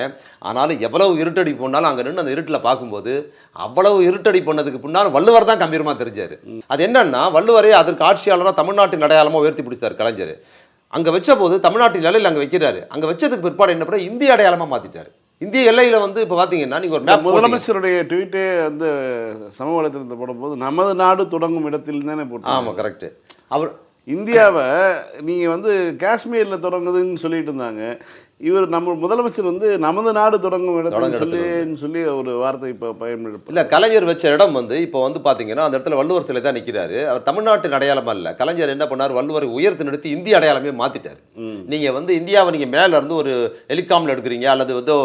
ஆனாலும் எவ்வளவு இருட்டடி பண்ணாலும் அங்கே நின்று அந்த இருட்டில் பார்க்கும்போது அவ்வளவு இருட்டடி பண்ணதுக்கு பின்னால் வள்ளுவர் தான் கம்பீரமாக தெரிஞ்சார். அது என்னன்னா வள்ளுவரே அதற்கு ஆட்சியாளராக தமிழ்நாட்டின் அடையாளமாக உயர்த்தி பிடிச்சார் கலைஞர். அங்கே வச்ச போது தமிழ்நாட்டின் நிலையில் அங்கே வைக்கிறாரு. அங்கே வச்சதுக்கு பிற்பாடு என்ன பண்ண இந்திய அடையாளமாக மாற்றிட்டார் இந்திய எல்லையில வந்து இப்போ பார்த்தீங்கன்னா நீங்கள் ஒரு மேப் முதலமைச்சருடைய ட்வீட்டே வந்து சமூக வலைத்தளத்தில் போடும்போது நமது நாடு தொடங்கும் இடத்தில் தானே போட்டு ஆமாம் கரெக்டு அவர் இந்தியாவை நீங்கள் வந்து காஷ்மீரில் தொடங்குதுன்னு சொல்லிட்டு இருந்தாங்க. இவர் நம்ம முதலமைச்சர் வந்து நமது நாடு தொடங்கும் இடத்துல சொல்லின்னு சொல்லி ஒரு வார்த்தை இப்போ பயன்படுத்த இல்ல கலைஞர் வச்ச இடம் வந்து இப்போ வந்து பாத்தீங்கன்னா அந்த இடத்துல வள்ளுவர் சிலை தான் நிக்கிறாரு. அவர் தமிழ்நாட்டின் அடையாளமா இல்ல கலைஞர் என்ன பண்ணார்? வள்ளுவரை உயர்த்தி நிறுத்தி இந்திய அடையாளமே மாத்திட்டார். ம். நீங்க வந்து இந்தியாவை நீங்க மேல இருந்து ஒரு ஹெலிகாப்டர் எடுக்கிறீங்க அல்லது வந்து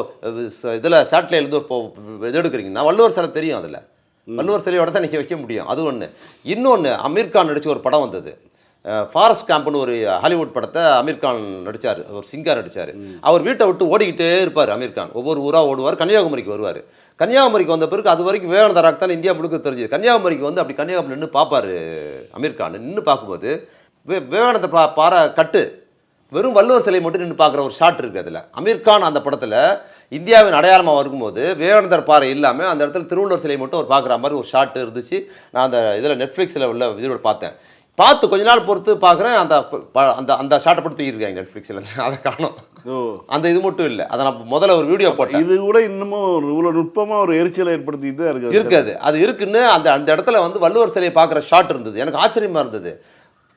இதுல சேட்டலைட் இருந்து ஒரு இது எடுக்கிறீங்கன்னா வள்ளுவர் சிலை தெரியும் அதுல. வள்ளுவர் சிலையோட தான் நீங்க வைக்க முடியும். அது ஒண்ணு. இன்னொன்னு அமீர் கான் நடிச்ச ஒரு படம் வந்தது. ஃபாரஸ்ட் கேம்ப்னு ஒரு ஹாலிவுட் படத்தை அமீர் கான் அவர் ஒரு சிங்கர் அவர் வீட்டை விட்டு ஓடிக்கிட்டே இருப்பார் அமீர் கான் ஒவ்வொரு ஊராக ஓடுவார். கன்னியாகுமரிக்கு வருவார். கன்னியாகுமரிக்கு வந்த பிறகு அது வரைக்கும் விவேகானந்தராக தான் இந்தியா முழுக்க தெரிஞ்சது. கன்னியாகுமரிக்கு வந்து அப்படி கன்னியாகுமரி நின்று பார்ப்பார் அமீர் கான் நின்று பார்க்கும்போது வே விவேகானந்த பா பாறை கட்டு. வெறும் வள்ளுவர் சிலை மட்டும் நின்று பார்க்குற ஒரு ஷாட் இருக்குது அதில். அமீர்கான் அந்த படத்தில் இந்தியாவின் அடையாளமாக இருக்கும்போது விவேகானந்தர் பாறை இல்லாமல் அந்த இடத்துல திருவள்ளுவர் சிலை மட்டும் ஒரு பார்க்குற மாதிரி ஒரு ஷாட் இருந்துச்சு. நான் அந்த இதில் நெட்ஃப்ளிக்ஸில் உள்ள இதோட பார்த்தேன். பார்த்து கொஞ்ச நாள் பொறுத்து பார்க்குறேன் அந்த அந்த அந்த ஷாட்டை படுத்து தூக்கியிருக்காங்க நெட்ஃப்ளிக்ஸில் அதை காணும். அந்த இது மட்டும் இல்லை. அதை நான் முதல்ல ஒரு வீடியோ போட்டேன். இது கூட இன்னமும் இவ்வளோ நுட்பமாக ஒரு எரிச்சலை ஏற்படுத்திட்டு தான் இருக்குது. இருக்காது. அது இருக்குன்னு அந்த அந்த இடத்துல வந்து வள்ளுவர் சிலையை பார்க்குற ஷாட் இருந்தது. எனக்கு ஆச்சரியமா இருந்தது.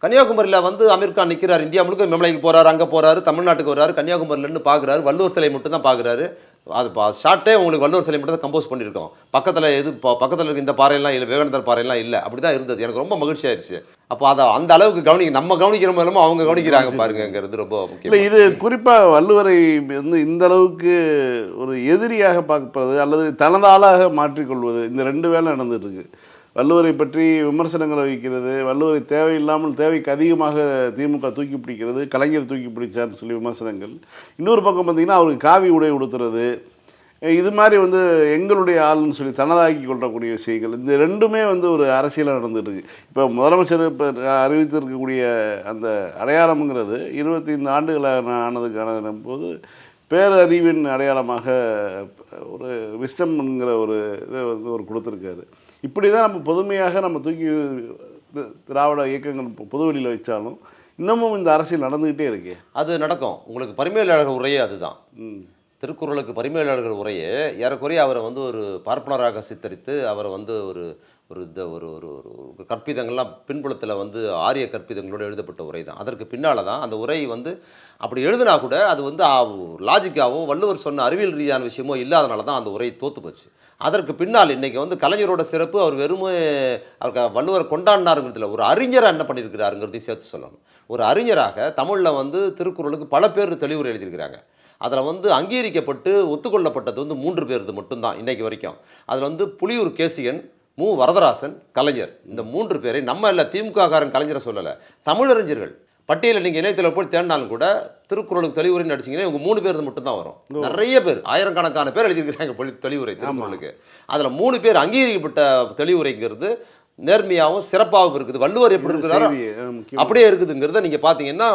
கன்னியாகுமரியில் வந்து அமீர் கான் நிற்கிறார் இந்தியா முழுக்க மெமலைக்கு போறாரு அங்கே போறாரு தமிழ்நாட்டுக்கு வர்றாரு கன்னியாகுமரியிலேருந்து பார்க்குறாரு. வள்ளுவர் சிலை மட்டும் தான் பார்க்குறாரு. அது ஷார்ட்டே உங்களுக்கு வள்ளுவர் சிலை மட்டும் தான் கம்போஸ் பண்ணியிருக்கோம். பக்கத்தில் எது பக்கத்தில் இருக்க இந்த பாறையெல்லாம் இல்லை விவேகானந்தர் பாறையெல்லாம் இல்லை. அப்படி தான் இருந்தது. எனக்கு ரொம்ப மகிழ்ச்சி ஆயிடுச்சு. அப்போ அதை அந்த அளவுக்கு கவனிக்க நம்ம கவனிக்கிற மூலமா அவங்க கவனிக்கிறாங்க பாருங்கங்கிறது ரொம்ப இல்லை முக்கியம் இது குறிப்பாக வள்ளுவரை வந்து இந்த அளவுக்கு ஒரு எதிரியாக பார்ப்பது அல்லது தனது ஆளாக மாற்றிக்கொள்வது இந்த ரெண்டு வேலை நடந்துட்டு இருக்கு. வள்ளுவரை பற்றி விமர்சனங்களை வைக்கிறது வள்ளுவரை தேவையில்லாமல் தேவைக்கு அதிகமாக திமுக தூக்கி பிடிக்கிறது கலைஞர் தூக்கி பிடிச்சார்னு சொல்லி விமர்சனங்கள். இன்னொரு பக்கம் பார்த்திங்கன்னா அவருக்கு காவி உடை உடுத்துறது. இது மாதிரி வந்து எங்களுடைய ஆள்னு சொல்லி தனதாக்கி கொள்ளக்கூடிய விஷயங்கள். இந்த ரெண்டுமே வந்து ஒரு அரசியலாக நடந்துட்டு இப்போ முதலமைச்சர் இப்போ அறிவித்திருக்கக்கூடிய அந்த அடையாளம்ங்கிறது இருபத்தைந்து ஆண்டுகளாக ஆனதுக்கான போது பேரறிவின் அடையாளமாக ஒரு விஸ்டம்ங்கிற ஒரு இதை வந்து ஒரு கொடுத்துருக்காரு. இப்படி தான் நம்ம பொதுமையாக நம்ம தூக்கி திராவிட இயக்கங்கள் பொதுவெளியில் வச்சாலும் இன்னமும் இந்த அரசியல் நடந்துக்கிட்டே இருக்கே. அது நடக்கும். உங்களுக்கு பரிமையாளர்கள் உரையே அதுதான். திருக்குறளுக்கு பரிமையாளர்கள் உரையே ஏறக்குறைய அவரை வந்து ஒரு பார்ப்பனராக சித்தரித்து அவரை வந்து ஒரு ஒரு இந்த ஒரு ஒரு ஒரு கற்பிதங்கள்லாம் பின்புலத்தில் வந்து ஆரிய கற்பிதங்களோடு எழுதப்பட்ட உரை தான் அதற்கு பின்னால் தான் அந்த உரை வந்து அப்படி எழுதினா கூட அது வந்து லாஜிக்காகவும் வள்ளுவர் சொன்ன அறிவியல் ரீதியான விஷயமோ இல்லாதனால தான் அந்த உரை தோத்து போச்சு அதற்கு பின்னால் இன்றைக்கி வந்து கலைஞரோட சிறப்பு அவர் வெறும் அவர் வள்ளுவர் கொண்டாடினாருங்கிறதுல ஒரு அறிஞராக என்ன பண்ணியிருக்கிறாருங்கிறதையும் சேர்த்து சொல்லணும். ஒரு அறிஞராக தமிழில் வந்து திருக்குறளுக்கு பல பேர் தெளிவுரை எழுதியிருக்கிறாங்க. அதில் வந்து அங்கீகரிக்கப்பட்டு ஒத்துக்கொள்ளப்பட்டது வந்து மூன்று பேருக்கு மட்டும்தான் இன்றைக்கு வரைக்கும். அதில் வந்து புலியூர் கேசியன் மு. வரதராசன் கலைஞர். இந்த மூன்று பேரை நம்ம இல்லை திமுக காரன் கலைஞரை சொல்லலை. தமிழறிஞர்கள். பட்டியலில் நீங்கள் இணையத்தில் போய் தேடினாலும் கூட திருக்குறளுக்கு தெளிவுரைன்னு அடிச்சிங்கன்னா இவங்க மூணு பேர் மட்டும்தான் வரும். நிறைய பேர் ஆயிரக்கணக்கான பேர் எழுதியிருக்கிறாங்க தெளிவுரை திருக்குறளுக்கு. அதில் மூணு பேர் அங்கீகரிக்கப்பட்ட தெளிவுரைங்கிறது நேர்மையாகவும் சிறப்பாகவும் இருக்குது. வள்ளுவர் எப்படி இருக்கிறாரோ. அப்படியே இருக்குதுங்கிறத நீங்கள் பார்த்தீங்கன்னா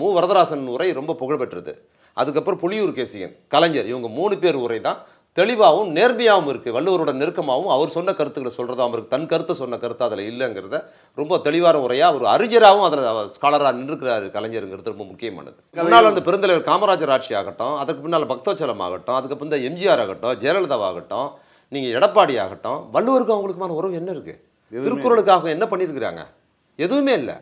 மு. வரதராசன் உரை ரொம்ப புகழ்பெற்றது. அதுக்கப்புறம் புலியூர் கேசியன் கலைஞர் இவங்க மூணு பேர் உரை தான் தெளிவாகவும் நேர்மையாகவும் இருக்குது வள்ளுவரோட நெருக்கமாகவும் அவர் சொன்ன கருத்துக்களை சொல்கிறதாகவும் இருக்குது தன் கருத்தை சொன்ன கருத்து அதில் இல்லைங்கிறத ரொம்ப தெளிவான உரையாக ஒரு அறிஞராகவும் அதில் ஸ்காலராக நின்றுக்கிறாரு கலைஞருங்கிறது ரொம்ப முக்கியமானது. முன்னால் வந்து பெருந்தலைவர் காமராஜர் ஆட்சி ஆகட்டும் அதுக்கு பின்னால் பக்தோச்சலம் ஆகட்டும் அதுக்கு பின்ன எம்ஜிஆர் ஆகட்டும் ஜெயலலிதாவாகட்டும் நீங்கள் எடப்பாடி ஆகட்டும் வள்ளுவருக்கும் அவங்களுக்குமான உறவு என்ன இருக்குது திருக்குறளுக்காக என்ன பண்ணியிருக்கிறாங்க எதுவுமே இல்லை.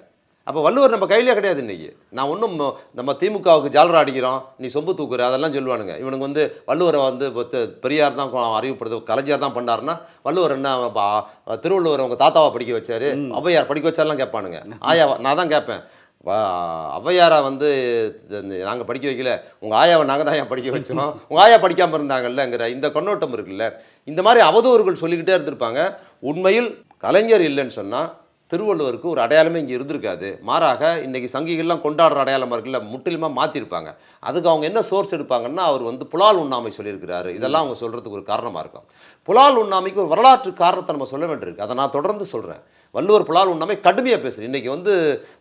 அப்போ வள்ளுவர் நம்ம கையிலே கிடையாது இன்னைக்கு. நான் ஒன்றும் நம்ம திமுகவுக்கு ஜாலரா அடிக்கிறோம் நீ சொம்பு தூக்குற அதெல்லாம் சொல்லுவானுங்க. இவனுக்கு வந்து வள்ளுவரை வந்து பெரியார் தான் கொ- அறிவுப்படுது கலைஞர் தான் பண்ணாருன்னா வள்ளுவர் என்ன பா- திருவள்ளுவர் அவங்க தாத்தாவை படிக்க வச்சாரு ஔவையார் படிக்க வச்சாரெல்லாம் கேட்பானுங்க. ஆயாவா நான் தான் கேட்பேன். ஔவையாரை வந்து நாங்கள் படிக்க வைக்கல. உங்கள் ஆயாவை நாங்கள் தான் ஏன் படிக்க வச்சோம்? (laughs) உங்கள் ஆயா படிக்காமல் இருந்தாங்கல்லங்கிற இந்த கண்ணோட்டம் இருக்குல்ல இந்த மாதிரி அவதூறுகள் சொல்லிக்கிட்டே இருந்திருப்பாங்க. உண்மையில் கலைஞர் இல்லைன்னு சொன்னால் திருவள்ளுவருக்கு ஒரு அடையாளமே இங்கே இருந்திருக்காது. மாறாக இன்றைக்கி சங்கிகள்லாம் கொண்டாடுற அடையாளமாக இருக்குல்ல முற்றிலுமாக மாற்றிருப்பாங்க அதுக்கு அவங்க என்ன சோர்ஸ் எடுப்பாங்கன்னா அவர் வந்து புலால் உண்ணாமை சொல்லியிருக்கிறாரு. இதெல்லாம் அவங்க சொல்கிறதுக்கு ஒரு காரணமாக இருக்கும். புலால் உண்ணாமைக்கு ஒரு வரலாற்று காரணத்தை நம்ம சொல்ல வேண்டியிருக்கு. அதை நான் தொடர்ந்து சொல்கிறேன் வள்ளுவர் புலால் உண்ணாமை கடுமையாக பேசுகிறேன் இன்றைக்கி வந்து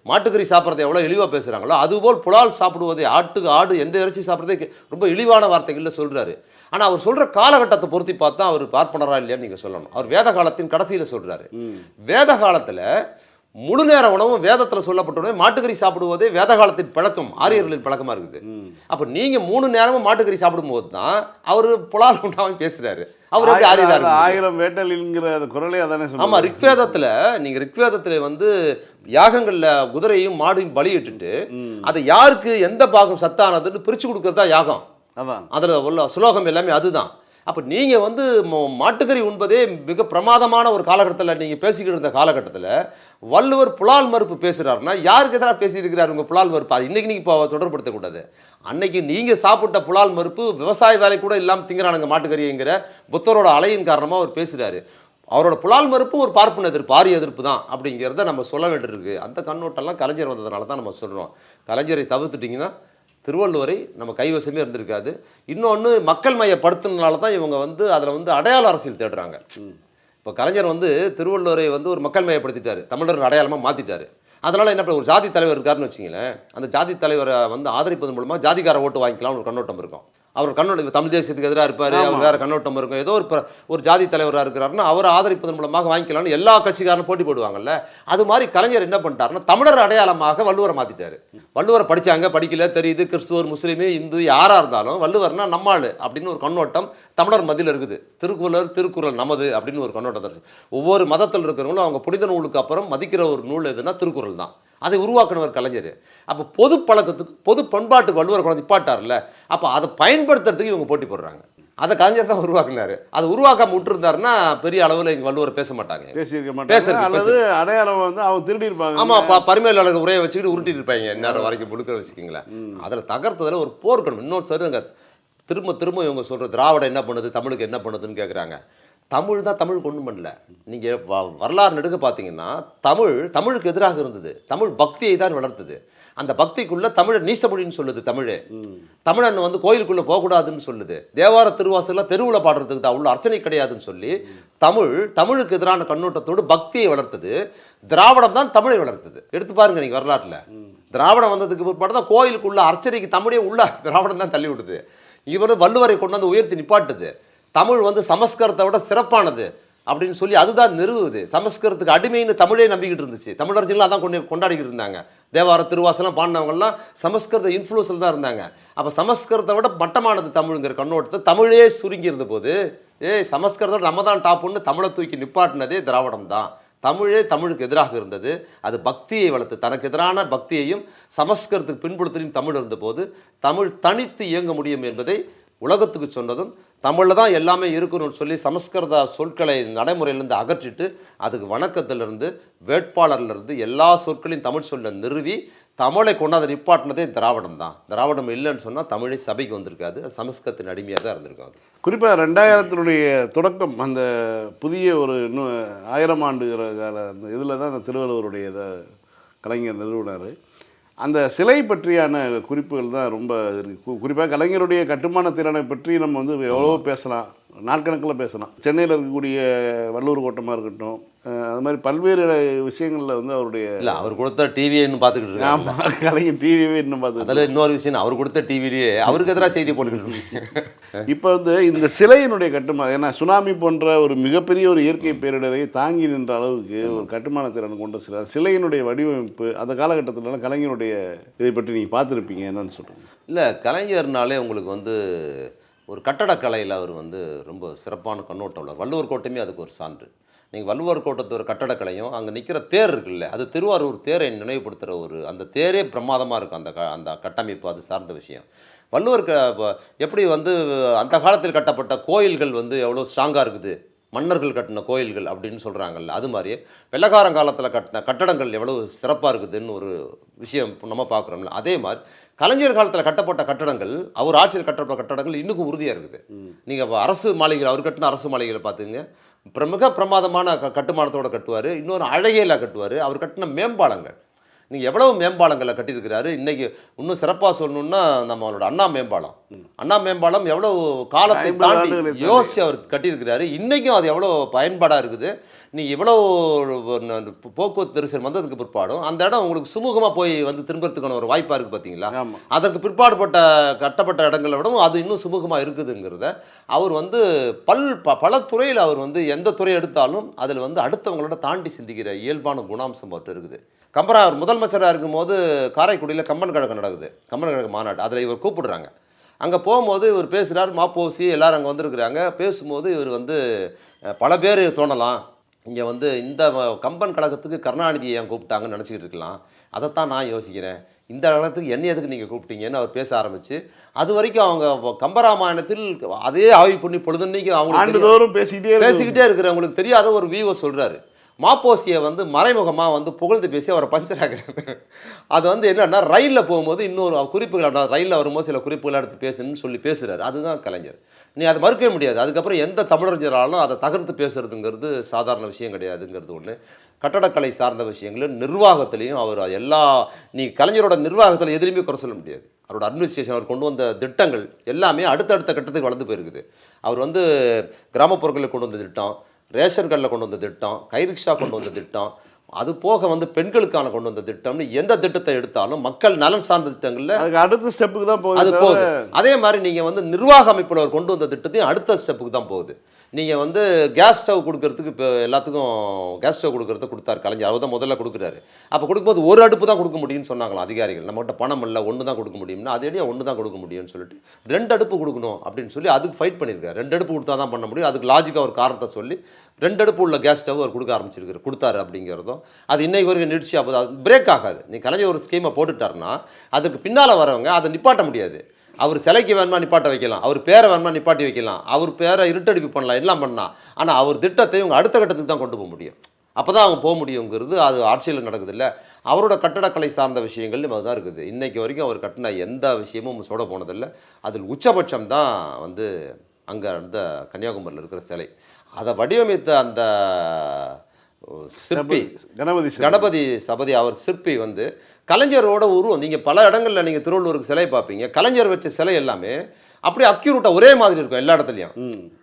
மாட்டுக்கறி சாப்பிட்றதை எவ்வளோ இழிவாக பேசுகிறாங்களோ அதுபோல் புலால் சாப்பிடுவதை ஆட்டுக்கு ஆடு எந்த இறைச்சி சாப்பிட்றதே ரொம்ப இழிவான வார்த்தைகளில் சொல்கிறாரு ஆனால் அவர் சொல்கிற காலகட்டத்தை பொருத்தி பார்த்தா அவர் பார்ப்பனரா இல்லையான்னு நீங்கள் சொல்லணும். அவர் வேத காலத்தின் கடைசியில் சொல்கிறாரு வேத காலத்தில் முழு நேர உணவும் வேதத்தில் சொல்லப்பட்டுடனே மாட்டுக்கறி சாப்பிடுவதே வேத காலத்தின் பழக்கம் ஆரியர்களின் பழக்கமாக இருக்குது. அப்போ நீங்கள் மூணு நேரமும் மாட்டுக்கறி சாப்பிடும்போது தான் அவர் புலால் உண்டாமல் பேசுகிறாரு அவர் எப்படி ஆயிரம் ஆரியரா? ஆயிரம் வேட்டலிங்கிற குரலே அதானே ஆமா சொல்லுவாங்க ரிக்வேதத்துல நீங்க ரிக்வேதத்துல வந்து யாகங்கள்ல குதிரையும் மாடையும் பலியிட்டுட்டு அதை யாருக்கு எந்த பாகம் சத்தானதுன்னு பிரிச்சு கொடுக்கறது தான் யாகம். அதான். அதுல உள்ள சுலோகம் எல்லாமே அதுதான். அப்போ நீங்கள் வந்து மாட்டுக்கறி உண்பதே மிக பிரமாதமான ஒரு காலகட்டத்தில் நீங்கள் பேசிக்கிட்டு இருந்த காலகட்டத்தில் வள்ளுவர் புலால் மறுப்பு பேசுகிறாருன்னா யாருக்கு எதிராக பேசியிருக்கிறார் உங்கள் புலால் மறுப்பு? அது இன்றைக்கி நீங்கள் இப்போ தொடர்படுத்தக்கூடாது அன்னைக்கு நீங்கள் சாப்பிட்ட புலால் மறுப்பு விவசாய வேலை கூட இல்லாமல் திங்கிறானுங்க மாட்டுக்கறிங்கிற புத்தரோட அலையின் காரணமாக அவர் பேசுகிறாரு அவரோட புலால் மறுப்பு ஒரு பார்ப்பன எதிர்ப்பு ஆரிய எதிர்ப்பு தான் அப்படிங்கிறத நம்ம சொல்ல வேண்டியிருக்கு. அந்த கண்ணோட்டம்லாம் கலைஞர் வந்ததுனால தான் நம்ம சொல்கிறோம் கலைஞரை தவிர்த்துட்டிங்கன்னா திருவள்ளுவரை நம்ம கைவசமே இருந்திருக்காது. இன்னொன்று மக்கள் மையப்படுத்தினால தான் இவங்க வந்து அதில் வந்து அடையாள அரசியல் தேடுறாங்க. இப்போ கலைஞர் வந்து திருவள்ளுவரை வந்து ஒரு மக்கள் மையப்படுத்திட்டாரு. தமிழர் அடையாளமாக மாற்றிட்டாரு அதனால் என்ன ஒரு ஜாதி தலைவர் இருக்காருன்னு வச்சிங்களேன் அந்த ஜாதி தலைவரை வந்து ஆதரிப்பதன் மூலமாக ஜாதிக்கார ஓட்டு வாங்கிக்கலாம்னு ஒரு கண்ணோட்டம் இருக்கும். அவர் கண்ணோட்டம் தமிழ் தேசியத்துக்கு எதிராக இருப்பார். அவர் வேறு கண்ணோட்டம் இருக்கும். ஏதோ ஒரு ஒரு ஜாதி தலைவராக இருக்கிறாருன்னா அவரை ஆதரிப்பதன் மூலமாக வாங்கிக்கலாம்னு எல்லா கட்சிக்காரனும் போட்டி போடுவாங்கல்ல. அது மாதிரி கலைஞர் என்ன பண்ணிட்டாருன்னா தமிழர் அடையாளமாக வள்ளுவரை மாற்றிட்டாரு வள்ளுவரை படிச்சாங்க படிக்கல தெரியுது. கிறிஸ்துவர் முஸ்லீமு இந்து யாராக இருந்தாலும் வள்ளுவர்னா நம்மாள் அப்படின்னு ஒரு கண்ணோட்டம் தமிழர் மத்தியில் இருக்குது. திருக்குறள் திருக்குறள் நமது அப்படின்னு ஒரு கண்ணோட்டம் இருக்கு. ஒவ்வொரு மதத்தில் இருக்கிறவங்களும் அவங்க புனித நூலுக்கு அப்புறம் மதிக்கிற ஒரு நூல் எதுனா திருக்குறள் தான். அதை உருவாக்குனவர் கலைஞர். அப்போ பொது பழக்கத்துக்கு பொது பண்பாட்டுக்கு வள்ளுவர் குழந்தை நிப்பாட்டார்ல அப்போ அதை பயன்படுத்துறதுக்கு இவங்க போட்டி போடுறாங்க. அதை கலைஞர் தான் உருவாக்குனாரு. அதை உருவாக்காம விட்டுருந்தாருன்னா பெரிய அளவில் இங்கே வள்ளுவர் பேச மாட்டாங்க. பேசியிருக்க மாட்டாங்க. அல்லது அடையாளம் வந்து அவங்க திருடி இருப்பாங்க ஆமா ப பரிமையாளர் உரையை வச்சுக்கிட்டு உருட்டிட்டு இருப்பாங்க. நேரம் வரைக்கும் முழுக்க வச்சுக்கிங்களேன். அதில் தகர்த்ததில் ஒரு போர்க்கணும் இன்னொரு சரி அங்கே திரும்ப திரும்ப இவங்க சொல்ற திராவிடம் என்ன பண்ணுது தமிழுக்கு என்ன பண்ணுதுன்னு கேட்குறாங்க தமிழ் தான் தமிழ் கொண்டு பண்ணல நீங்கள் வரலாறு நெடுக்க பார்த்தீங்கன்னா தமிழ் தமிழுக்கு எதிராக இருந்தது. தமிழ் பக்தியை தான் வளர்த்தது. அந்த பக்திக்குள்ள தமிழை நீசமொழின்னு சொல்லுது தமிழ். தமிழன் வந்து கோயிலுக்குள்ள போகக்கூடாதுன்னு சொல்லுது. தேவார திருவாசலாம் தெருவில் பாடுறதுக்கு தான் உள்ள அர்ச்சனை கிடையாதுன்னு சொல்லி தமிழ் தமிழுக்கு எதிரான கண்ணோட்டத்தோடு பக்தியை வளர்த்தது. திராவிடம் தான் தமிழை வளர்த்தது. எடுத்து பாருங்க நீங்க வரலாற்றுல. திராவிடம் வந்ததுக்கு பிற்பாடு தான் கோயிலுக்குள்ள அர்ச்சனைக்கு தமிழே உள்ள (laughs) திராவிடம் தான் தள்ளி விடுது. இவர் வள்ளுவரை கொண்டு வந்து உயர்த்தி நிப்பாட்டுது. தமிழ் வந்து சமஸ்கிருதத்தை விட சிறப்பானது அப்படின்னு சொல்லி அதுதான் நிறுவுது. சமஸ்கிருதத்துக்கு அடிமைன்னு தமிழே நம்பிக்கிட்டு இருந்துச்சு. தமிழர்ஜிலாம் அதான் கொண்டு கொண்டாடிக்கிட்டு இருந்தாங்க. தேவார திருவாசலாம் பாடினவங்கலாம் சமஸ்கிருத இன்ஃப்ளூஸில் தான் இருந்தாங்க. அப்போ சமஸ்கிருதத்தை விட மட்டமானது தமிழுங்கிற கண்ணோட்டத்தை தமிழே சுருங்கியிருந்த போது ஏய் சமஸ்கிருதம் நம்ம தான் டாப்புன்னு தமிழை தூக்கி நிப்பாட்டினதே திராவிடம் தான். தமிழே தமிழுக்கு எதிராக இருந்தது. அது பக்தியை வளர்த்து தனக்கு எதிரான பக்தியையும் சமஸ்கிருதத்துக்கு பின்படுத்தலையும் தமிழ் இருந்தபோது தமிழ் தனித்து இயங்க முடியும் என்பதை உலகத்துக்கு சொன்னதும் தமிழில் தான் எல்லாமே இருக்கணும்னு சொல்லி சமஸ்கிருத சொற்களை நடைமுறையிலேருந்து அகற்றிட்டு அதுக்கு வணக்கத்திலிருந்து வேட்பாளர்லேருந்து எல்லா சொற்களையும் தமிழ் சொல்ல நிறுவி தமிழை கொண்டாந்து நிப்பாட்டினதே திராவிடம் தான். திராவிடம் இல்லைன்னு சொன்னால் தமிழை சபைக்கு வந்திருக்காது. அது சமஸ்கிருதத்தின் அடிமையாக தான் இருந்திருக்காது. குறிப்பாக ரெண்டாயிரத்தினுடைய தொடக்கம் அந்த புதிய ஒரு இன்னும் ஆயிரம் ஆண்டு கால அந்த இதில் தான் அந்த திருவள்ளுவருடைய இதை கலைஞர் நிறுவனார். அந்த சிலை பற்றியான குறிப்புகள் தான் ரொம்ப இருக்குது குறிப்பாக கலைஞருடைய கட்டுமான திறனை பற்றி நம்ம வந்து எவ்வளவோ பேசலாம். நாட்கணக்கில் பேசலாம். சென்னையில் இருக்கக்கூடிய வள்ளூர் கோட்டமாக இருக்கட்டும் அது மாதிரி பல்வேறு விஷயங்களில் வந்து அவருடைய இல்லை அவர் கொடுத்த டிவியை இன்னும் பார்த்துக்கிட்டு இருக்காங்க ஆமாம் கலைஞர் டிவியவே இன்னும் பார்த்து அதில் இன்னொரு விஷயம் அவர் கொடுத்த டிவிலேயே அவருக்கு எதிராக செய்தி போட்டுக்கிட்டு இப்போ வந்து இந்த சிலையினுடைய கட்டுமானம் ஏன்னா சுனாமி போன்ற ஒரு மிகப்பெரிய ஒரு இயற்கை பேரிடரை தாங்கி நின்ற அளவுக்கு ஒரு கட்டுமான திறன் கொண்ட சிலை சிலையினுடைய வடிவமைப்பு அந்த காலகட்டத்திலலாம் கலைஞருடைய இதை பற்றி நீங்கள் பார்த்துருப்பீங்க என்னன்னு சொல்கிறீங்க இல்லை கலைஞர்னாலே உங்களுக்கு வந்து ஒரு கட்டடக்கலையில் அவர் வந்து ரொம்ப சிறப்பான கண்ணோட்டம் உள்ள வள்ளுவர் கோட்டமே அதுக்கு ஒரு சான்று. நீங்கள் வள்ளுவர் கோட்டத்து ஒரு கட்டடக்கலையும் அங்கே நிற்கிற தேர் இருக்குல்ல அது திருவாரூர் தேரை நினைவுபடுத்துகிற ஒரு அந்த தேரே பிரமாதமாக இருக்கும் அந்த க அந்த கட்டமைப்பு அது சார்ந்த விஷயம். வள்ளுவர் க ப- எப்படி வந்து அந்த காலத்தில் கட்டப்பட்ட கோயில்கள் வந்து எவ்வளோ ஸ்ட்ராங்காக இருக்குது? மன்னர்கள் கட்டின கோயில்கள் அப்படின்னு சொல்கிறாங்கல்ல அது மாதிரி வெள்ளக்காரன் காலத்தில் கட்டின கட்டடங்கள் எவ்வளோ சிறப்பாக இருக்குதுன்னு ஒரு விஷயம் நம்ம பார்க்குறோம்ல அதே மாதிரி கலைஞர் காலத்தில் கட்டப்பட்ட கட்டடங்கள் அவர் ஆட்சியில் கட்டப்பட்ட கட்டடங்கள் இன்னும் உறுதியாக இருக்குது. நீங்கள் அரசு மாளிகைகள் அவர் கட்டின அரசு மாளிகைகளை பார்த்துங்க பிர மிக பிரமாதமான க கட்டுமானத்தோட கட்டுவார். இன்னொரு அழகியலா கட்டுவார். அவர் கட்டின மேம்பாலங்கள். நீங்கள் எவ்வளவு மேம்பாலங்களை கட்டியிருக்கிறாரு? இன்னைக்கு இன்னும் சிறப்பாக சொல்லணும்னா நம்மளோட அண்ணா மேம்பாலம். அண்ணா மேம்பாலம் எவ்வளவு காலத்தை தாண்டி. யோசிச்சு அவர் கட்டியிருக்கிறாரு. இன்றைக்கும் அது எவ்வளோ பயன்பாடாக இருக்குது. நீ இவ்வளோ போக்குவரத்து நெரிசல் வந்ததுக்கு பிற்பாடும் அந்த இடம் உங்களுக்கு சுமூகமாக போய் வந்து திரும்புறதுக்கான ஒரு வாய்ப்பாக இருக்குது பார்த்தீங்களா அதற்கு பிற்பாடுபட்ட கட்டப்பட்ட இடங்களை விடவும் அது இன்னும் சுமூகமாக இருக்குதுங்கிறத அவர் வந்து பல் ப பல துறையில் அவர் வந்து எந்த துறை எடுத்தாலும் அதில் வந்து அடுத்தவங்களோட தாண்டி சிந்திக்கிற இயல்பான குணாம்சம் அவர்கிட்ட இருக்குது. கம்பரா அவர் முதலமைச்சராக இருக்கும்போது காரைக்குடியில் கம்பன் கழகம் நடக்குது. கம்பன் கழக மாநாடு. அதில் இவர் கூப்பிடுறாங்க. அங்கே போகும்போது இவர் பேசுகிறார் மாப்போசி எல்லாரும் அங்கே வந்திருக்கிறாங்க. பேசும்போது இவர் வந்து பல பேர் தோணலாம். இங்கே வந்து இந்த கம்பன் கழகத்துக்கு கருணாநிதியை ஏன் கூப்பிட்டாங்கன்னு நினச்சிக்கிட்டு இருக்கலாம். அதைத்தான் நான் யோசிக்கிறேன். இந்த கழகத்துக்கு என்ன எதுக்கு நீங்கள் கூப்பிட்டீங்கன்னு அவர் பேச ஆரம்பிச்சு அது வரைக்கும் அவங்க கம்பராமாயணத்தில் அதே ஆய்வு பண்ணி பொழுதுன்னைக்கு அவங்களுக்கு. ஆண்டுதோறும் பேசிக்கிட்டே பேசிக்கிட்டே இருக்கிறவங்களுக்கு தெரியாத ஒரு வியூவை சொல்றாரு. மாப்போசியை வந்து மறைமுகமாக வந்து புகழ்ந்து பேசி அவரை பஞ்சர் ஆகுறாரு அது வந்து என்னன்னா ரயிலில் போகும்போது இன்னொரு குறிப்புகள் ரயிலில் வரும்போது சில குறிப்புகள் எடுத்து பேசுன்னு சொல்லி பேசுகிறாரு அதுதான் கலைஞர். நீ அதை மறுக்கவே முடியாது. அதுக்கப்புறம் எந்த தமிழறிஞராலும் அதை தகர்த்து பேசுறதுங்கிறது சாதாரண விஷயம் கிடையாதுங்கிறது ஒன்று கட்டடக்கலை சார்ந்த விஷயங்களும் நிர்வாகத்திலையும் அவர் எல்லா நீ கலைஞரோட நிர்வாகத்தில் எதிலுமே குறை சொல்ல முடியாது. அவரோட அட்மினிஸ்ட்ரேஷன் அவர் கொண்டு வந்த திட்டங்கள் எல்லாமே அடுத்தடுத்த கட்டத்துக்கு வளர்ந்து போயிருக்குது. அவர் வந்து கிராமப்புறங்களில் கொண்டு வந்த திட்டம் ரேஷன் கார்டில் கொண்டு வந்த திட்டம் கைரிக்ஷா கொண்டு வந்த திட்டம் அது போக வந்து பெண்களுக்கான கொண்டு வந்த திட்டம்னு எந்த திட்டத்தை எடுத்தாலும் மக்கள் நலன் சார்ந்த திட்டங்களில் அதுக்கு அடுத்த ஸ்டெப்புக்கு தான் போகுது அது போகுது. அதே மாதிரி நீங்கள் வந்து நிர்வாக அமைப்பில் அவர் கொண்டு வந்த திட்டத்தையும் அடுத்த ஸ்டெப்புக்கு தான் போகுது. நீங்கள் வந்து கேஸ் ஸ்டவ் கொடுக்கறதுக்கு இப்போ எல்லாத்துக்கும் கேஸ் ஸ்டவ் கொடுக்கறத கொடுத்தாரு. கலைஞர் அவர் தான் முதல்ல கொடுக்குறாரு. அப்போ கொடுக்கும்போது ஒரு அடுப்பு தான் கொடுக்க முடியும்னு சொன்னாங்களாம் அதிகாரிகள். நம்மகிட்ட பணம் இல்லை ஒன்று தான் கொடுக்க முடியும்னா அதே ஒன்று தான் கொடுக்க முடியும்னு சொல்லிட்டு ரெண்டு அடுப்பு கொடுக்கணும் அப்படின்னு சொல்லி அதுக்கு ஃபைட் பண்ணியிருக்காரு. ரெண்டு அடுப்பு கொடுத்தா தான் பண்ண முடியும். அதுக்கு லாஜிக்காக ஒரு காரணத்தை சொல்லி ரெண்டு அடுப்பு உள்ள கேஸ் ஸ்டவ் அவர் கொடுக்க ஆரம்பிச்சிருக்காரு. கொடுத்தாரு அப்படிங்கிறதும். அது இன்னைக்கு வரைக்கும் நிடிச்சு அப்போ பிரேக் ஆகாது. நீ கலைஞர் ஒரு ஸ்கீமை போட்டுட்டாருன்னா அதுக்கு பின்னால் வரவங்க அதை நிப்பாட்ட முடியாது. அவர் சிலைக்கு வேணுமா நிப்பாட்ட வைக்கலாம் அவர் பேரை வேணுமா நிப்பாட்டி வைக்கலாம் அவர் பேரை இருட்டடிப்பு பண்ணலாம் எல்லாம் பண்ணலாம். ஆனால் அவர் திட்டத்தை இவங்க அடுத்த கட்டத்துக்கு தான் கொண்டு போக முடியும். அப்போ தான் அவங்க போக முடியுங்கிறது அது ஆட்சியில் நடக்குது இல்லை அவரோட கட்டடக்கலை சார்ந்த விஷயங்கள்லையும் அதுதான் இருக்குது. இன்றைக்கு வரைக்கும் அவர் கட்டின எந்த விஷயமும் சொல்ல போனதில்லை. அதில் உச்சபட்சம் தான் வந்து அங்கே அந்த கன்னியாகுமரியில் இருக்கிற சிலை. அதை வடிவமைத்த அந்த சிற்பி. கணபதி. கணபதி சபதி அவர் சிற்பி வந்து கலைஞரோட உருவம். நீங்கள் பல இடங்களில் நீங்கள் திருவள்ளூருக்கு சிலை பார்ப்பீங்க. கலைஞர் வச்ச சிலை எல்லாமே அப்படியே அக்யூரேட்டாக ஒரே மாதிரி இருக்கும் எல்லா இடத்துலையும்.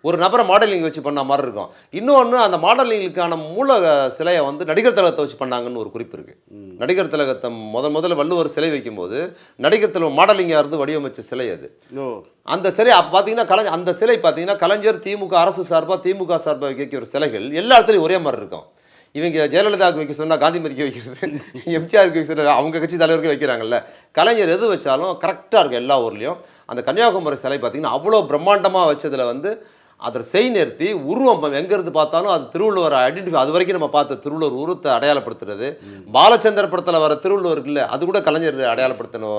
ஒரு நபரை மாடலிங் வச்சு பண்ண மாதிரி இருக்கும். இன்னொன்று அந்த மாடலிங்குக்கான மூல சிலையை வந்து நடிகர் திலகத்தை வச்சு பண்ணாங்கன்னு ஒரு குறிப்பு இருக்கு. ம். நடிகர் திலகத்தை முதல் முதல்ல வள்ளுவர் சிலை வைக்கும்போது நடிகர் திலகம் மாடலிங்காக இருந்து வடிவமைச்ச சிலை அது. அந்த சிலை அப்போ பார்த்தீங்கன்னா கலைஞர் அந்த சிலை பார்த்தீங்கன்னா கலைஞர் திமுக அரசு சார்பாக திமுக சார்பாக வைக்கிற சிலைகள் எல்லா இடத்துலையும் ஒரே மாதிரி இருக்கும். இவங்க ஜெயலலிதாவுக்கு வைக்க சொன்னால் காந்திமதிக்கு வைக்கிறது. எம்ஜிஆருக்கு வைக்க சொன்னால் அவங்க கட்சி தலைவருக்கு வைக்கிறாங்கல்ல. கலைஞர் எது வச்சாலும் கரெக்டாக இருக்கும் எல்லா ஊர்லேயும். அந்த கன்னியாகுமரி சிலை பார்த்திங்கன்னா அவ்வளோ பிரம்மாண்டமாக வச்சதில் வந்து அதை செய் நிறுத்தி உருவம் எங்கேருந்து பார்த்தாலும் அது திருவள்ளுவர் ஐடென்டிஃபை அது வரைக்கும் நம்ம பார்த்த திருவள்ளுவர் உருவத்தை அடையாளப்படுத்துறது. பாலச்சந்திர படத்தில் வர திருவள்ளுவர் இல்லை அது கூட கலைஞர் அடையாளப்படுத்தின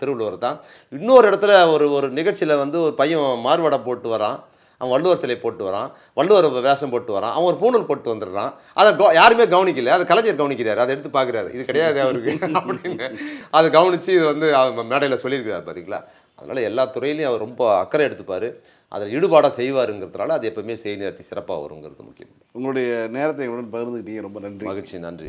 திருவள்ளுவர் தான். இன்னொரு இடத்துல ஒரு ஒரு நிகழ்ச்சியில் வந்து ஒரு பையன் மார்வடை போட்டு வரான். அவன் வள்ளுவர் சிலை போட்டு வரான் வள்ளுவர் வேஷம் போட்டு வரான் அவன் ஒரு பூணூல் போட்டு வந்துடுறான். அதை யாருமே கவனிக்கல. அதை கலைஞர் கவனிக்கிறாரு. அதை எடுத்து பார்க்குறாரு. இது கிடையாது அவருக்கு (laughs) அப்படின்னு. அதை கவனித்து இது வந்து மேடையில் சொல்லியிருக்கிறார் பார்த்தீங்களா அதனால் எல்லா துறையிலையும் அவர் ரொம்ப அக்கறை எடுத்துப்பார். அதில் ஈடுபாடாக செய்வாருங்கிறதுனால அது எப்பவுமே செய் நேர்த்தி சிறப்பாக வருங்கிறது முக்கியம். உங்களுடைய நேரத்தை எங்களுடன் பகிர்ந்துக்கிட்டீங்க. ரொம்ப நன்றி. மகிழ்ச்சி. நன்றி.